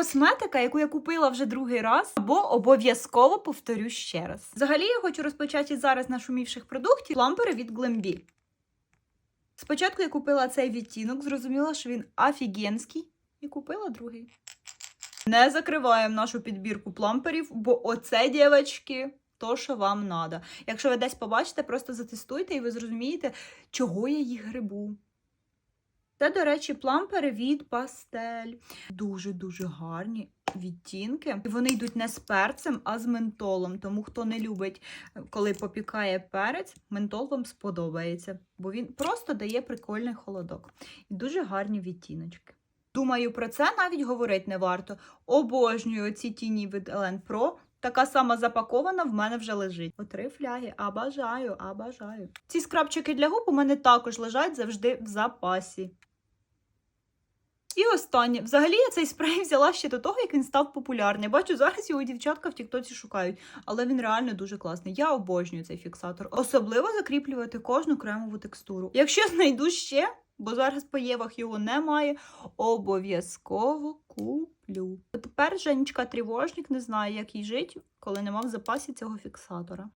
Косметика, яку я купила вже другий раз, або обов'язково повторю ще раз. Взагалі, я хочу розпочати зараз нашумівших продуктів лампери від Glambi. Спочатку я купила цей відтінок, зрозуміла, що він офігенський, і купила другий. Не закриваємо нашу підбірку пламперів, бо оце, дівчатки, то, що вам треба. Якщо ви десь побачите, просто затестуйте і ви зрозумієте, чого я їх грибу. Це, до речі, плампери від пастель. Дуже-дуже гарні відтінки. І Вони йдуть не з перцем, а з ментолом. Тому хто не любить, коли попікає перець, ментол вам сподобається, бо він просто дає прикольний холодок. І дуже гарні відтіночки. Думаю, про це навіть говорити не варто. Обожнюю ці тіні від Elen Pro. Така сама запакована в мене вже лежить. О, три фляги, а бажаю, а бажаю. Ці скрабчики для губ у мене також лежать завжди в запасі. І останнє. Взагалі я цей спрей взяла ще до того, як він став популярний. Бачу, зараз його дівчатка в Тіктоці шукають, але він реально дуже класний. Я обожнюю цей фіксатор. Особливо закріплювати кожну кремову текстуру. Якщо знайду ще, бо зараз по євах його немає, обов'язково куплю. Тепер Женечка тривожник не знає, як їй жити, коли нема в запасі цього фіксатора.